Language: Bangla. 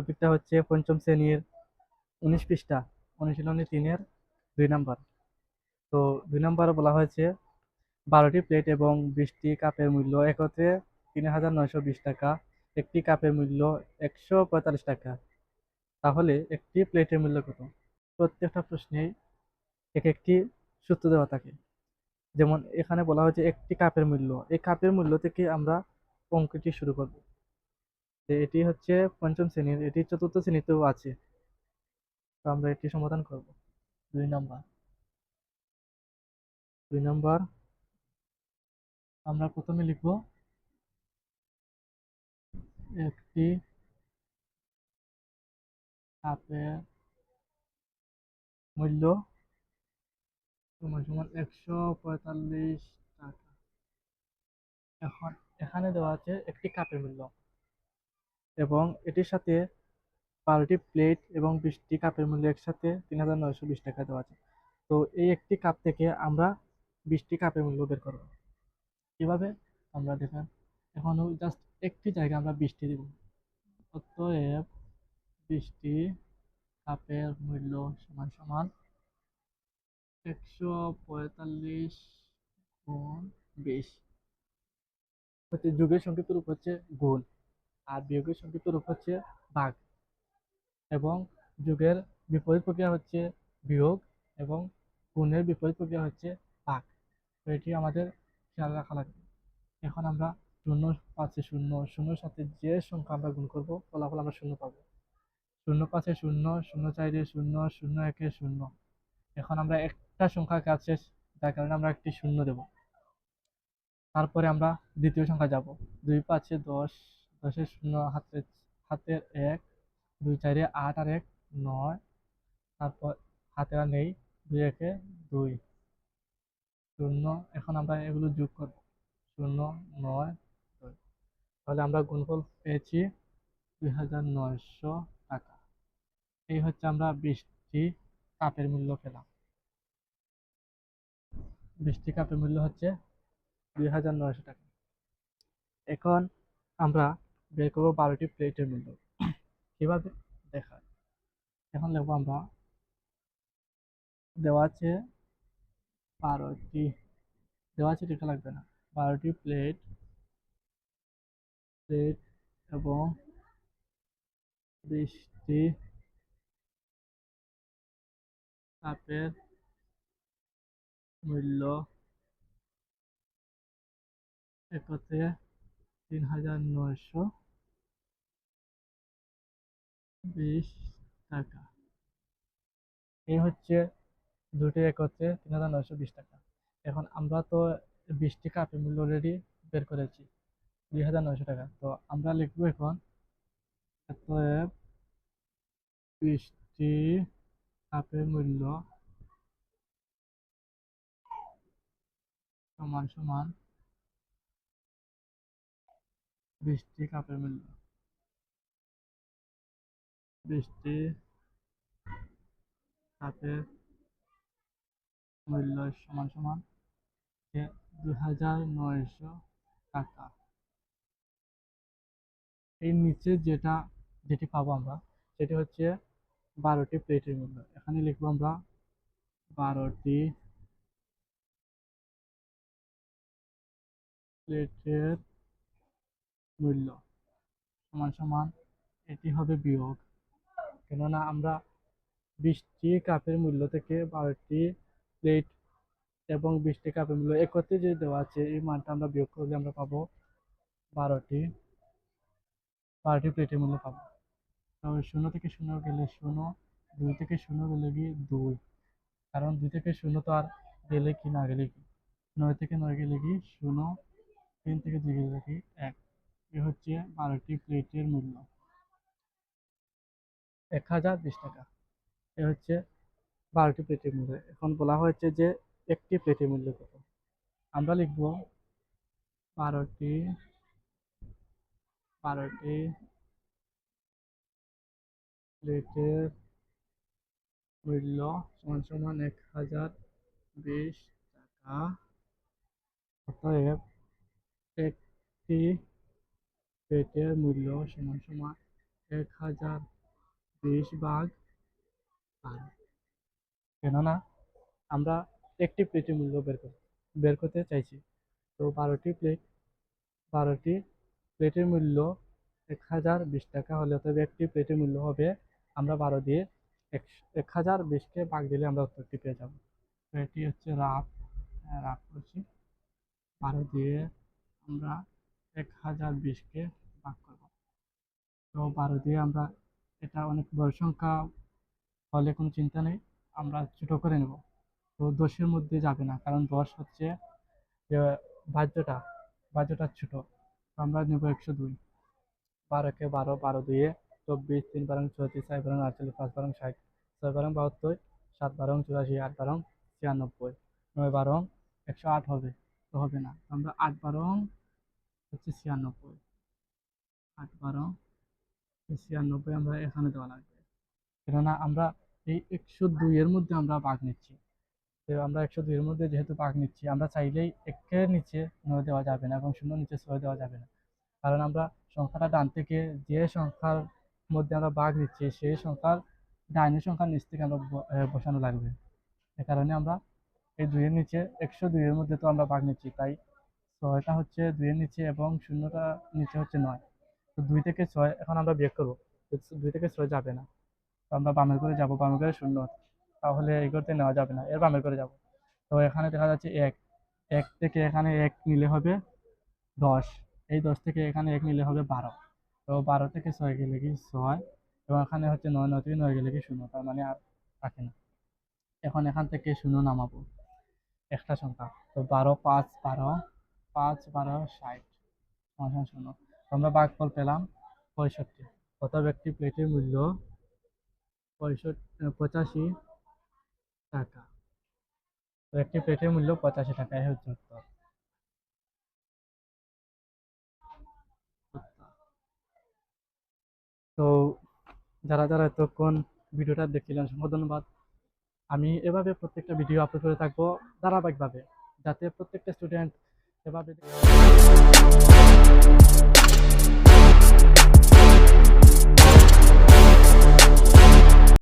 টপিকটা হচ্ছে পঞ্চম শ্রেণির উনিশ পৃষ্ঠা, অনুশীলনী তিনের দুই নাম্বার। তো দুই নাম্বারে বলা হয়েছে, বারোটি প্লেট এবং বিশটি কাপের মূল্য একত্রে তিন হাজার নয়শো বিশ টাকা, একটি কাপের মূল্য একশো পঁয়তাল্লিশ টাকা। তাহলে একটি প্লেটের মূল্য কত? প্রত্যেকটা প্রশ্নেই এক একটি সূত্র দেওয়া থাকে। যেমন এখানে বলা হয়েছে একটি কাপের মূল্য, এই কাপের মূল্য থেকে আমরা অঙ্কটি শুরু করব। এটি হচ্ছে পঞ্চম শ্রেণির, এটি চতুর্থ শ্রেণীতেও আছে। তো আমরা এটি সমাধান করব। দুই নাম্বার। দুই নাম্বার। আমরা প্রথমে লিখব একটি কাপের মূল্য সমান সমান একশো পঁয়তাল্লিশ টাকা। এখন এখানে দেওয়া আছে একটি কাপের মূল্য। এবং এটির সাথে বারোটি প্লেট এবং বিশটি কাপের মূল্য একসাথে তিন হাজার নয়শো বিশ টাকা দেওয়া আছে। তো এই একটি কাপ থেকে আমরা বিশটি কাপের মূল্য বের করব। কীভাবে? আমরা দেখেন, এখন জাস্ট একটি জায়গায় আমরা বিশটি দেব। অতএব বিশটি কাপের মূল্য সমান সমান একশো পঁয়তাল্লিশ গুণ বিশ। যুগের সংক্ষিপ্ত রূপ হচ্ছে গুণ। আর বিয়োগের সংক্ষিপ্ত রূপ হচ্ছে ভাগ এবং যুগের বিপরীত প্রক্রিয়া হচ্ছে বিয়োগ এবং গুণের বিপরীত প্রক্রিয়া হচ্ছে ভাগ। তো এটি আমাদের খেয়াল রাখা লাগবে। এখন আমরা শূন্য পাঁচে শূন্য, শূন্যর সাথে যে সংখ্যা আমরা গুণ করব, ফলাফল আমরা শূন্য পাবো। শূন্য পাঁচে শূন্য শূন্য চাইরে শূন্য শূন্য একে শূন্য। এখন আমরা একটা সংখ্যা কাছে যার কারণে আমরা একটি শূন্য দেব। তারপরে আমরা দ্বিতীয় সংখ্যা যাব। দুই পাঁচে দশ দশের শূন্য, হাতে হাতের এক, দুই চারে আট আর এক, নয়। তারপর হাতে আর নেই, দুই একে দুই। শূন্য, এখন আমরা এগুলো যোগ করব। শূন্য, নয়, দুই। তাহলে আমরা গুণফল পেয়েছি দুই হাজার নয়শো টাকা। এই হচ্ছে আমরা বৃষ্টি কাপের মূল্য পেলাম। বৃষ্টি কাপের মূল্য হচ্ছে দুই হাজার নয়শো টাকা। এখন আমরা বের করব বারোটি প্লেটের মূল্য কীভাবে দেখা এখন লিখব আমরা দেওয়া আছে বারোটি। দেওয়া আছে লেখা লাগবে না। বারোটি প্লেট। প্লেট এবং বিশটি কাপের মূল্য একত্রে তিন হাজার নয়শো বিশ টাকা। এই হচ্ছে দুটি একত্রে তিন হাজার নয়শো বিশ টাকা। এখন আমরা তো বিশটি কাপের মূল্য অলরেডি বের করেছি, দুই হাজার নয়শো টাকা। তো আমরা লিখব এখন বিশটি কাপের মূল্য সমান সমান বিশটি কাপের মূল্য। বিশটি কাপের মূল্য সমান সমান দুই হাজার নয়শো টাকা। এই নিচে যেটা, যেটি পাবো আমরা, সেটি হচ্ছে বারোটি প্লেটের মূল্য। এখানে লিখব আমরা বারোটি প্লেটের মূল্য। সমান সমান এটি হবে বিয়োগ। কেননা আমরা বিশটি কাপের মূল্য থেকে বারোটি প্লেট এবং বিশটি কাপের মূল্য একত্রে যে দেওয়া আছে, এই মানটা আমরা বিয়োগ করলে আমরা পাবো বারোটি বারোটি প্লেটের মূল্য পাবো। তাহলে শূন্য থেকে শূন্য গেলে শূন্য, দুই থেকে শূন্য গেলে কি? দুই। কারণ দুই থেকে শূন্য তো আর গেলে কি, না গেলে কি? নয় থেকে নয় গেলে কি? শূন্য। তিন থেকে দুই গেলে কি? এক। এ হচ্ছে বারোটি প্লেটের মূল্য। এক হাজার বিশ টাকা। এ হচ্ছে বারোটি প্লেটের মূল্য। এখন বলা হয়েছে যে একটি প্লেটের মূল্য কত? আমরা লিখব বারোটি বারোটি প্লেটের মূল্য সমান সমান এক হাজার বিশ টাকা। অতএব একটি প্লেটের মূল্য সমান সমান এক হাজার বিশ ভাগ বারো কেননা আমরা একটি প্লেটের মূল্য বের বের করতে চাইছি। তো বারোটি প্লেট বারোটি প্লেটের মূল্য এক হাজার বিশ টাকা হলে তবে একটি প্লেটের মূল্য হবে আমরা বারো দিয়ে এক এক হাজার বিশকে ভাগ দিলে আমরা উত্তরটি পেয়ে যাব। তো এটি হচ্ছে রাফ হ্যাঁ, রাফ করছি। বারো দিয়ে আমরা এক হাজার বিশকে ভাগ করব। তো বারো দিয়ে আমরা এটা অনেক বড় সংখ্যা হলে কোনো চিন্তা নেই, আমরা ছোটো করে নেব। তো দশের মধ্যে যাবে না, কারণ দশ হচ্ছে যে বাহ্যটা বাহ্যটা ছোট। আমরা নেব একশো দুই। বারোকে বারো বারো দুয়ে চব্বিশ, তিন বারং চৌত্রিশ ছয় বারং আটচল্লিশ, পাঁচ বারং ষাট, ছয় বারং বাহাত্তর, সাত বারং চুরাশি, আট বারং ছিয়ানব্বই, নয় বারং একশো আট হবে, তো হবে না। আমরা আট বারং হচ্ছে ছিয়ানব্বই। আট বারং ছিয়ানব্বই আমরা এখানে দেওয়া লাগবে। কেননা আমরা এই একশো দুইয়ের মধ্যে আমরা ভাগ নিচ্ছি। তো আমরা একশো দুইয়ের মধ্যে যেহেতু ভাগ নিচ্ছি, আমরা চাইলেই একের নিচে নয় দেওয়া যাবে না এবং শূন্য নিচে ছয় দেওয়া যাবে না। কারণ আমরা সংখ্যাটা ডান থেকে যে সংখ্যার মধ্যে আমরা ভাগ দিচ্ছি সেই সংখ্যার ডাইনের সংখ্যার নিচ থেকে আমরা বসানো লাগবে। এ কারণে আমরা এই দুইয়ের নিচে একশো দুইয়ের মধ্যে তো আমরা ভাগ নিচ্ছি, তাই ছয়টা হচ্ছে দুইয়ের নিচে এবং শূন্যটা নিচে হচ্ছে নয়। দুই থেকে ছয়, এখন আমরা বিয়োগ করব। দুই থেকে ছয় যাবে না। আমরা বামের করে যাব, বামের করে শূন্য। তাহলে এই করতে নেওয়া যাবে না, এর বামের করে যাব। তো এখানে দেখা যাচ্ছে এক। এক থেকে এখানে এক নিলে হবে দশ। এই দশ থেকে এখানে এক নিলে হবে বারো। তো বারো থেকে ছয় গেলে কি ছয়? এবং এখানে হচ্ছে নয় নয় থেকে নয় গেলে কি শূন্য? তার মানে আর থাকে না। এখন এখান থেকে শূন্য নামাবো। একটা সংখ্যা। তো বারো পাঁচ বারো পাঁচ বারো ষাট। শূন্য। আমরা ভাগফল পেলাম পঁয়ষট্টি। অতএব একটি প্লেটের মূল্য? পঁয়ষট্টি পঁচাশি টাকা। তো একটি প্লেটের মূল্য পঁচাশি টাকা এই হচ্ছে উত্তর। তো যারা যারা এতক্ষণ ভিডিওটা দেখছিলেন ধন্যবাদ। আমি এভাবে প্রত্যেকটা ভিডিও আপলোড করে থাকব ধারাবাহিকভাবে, যাতে প্রত্যেকটা স্টুডেন্ট এভাবে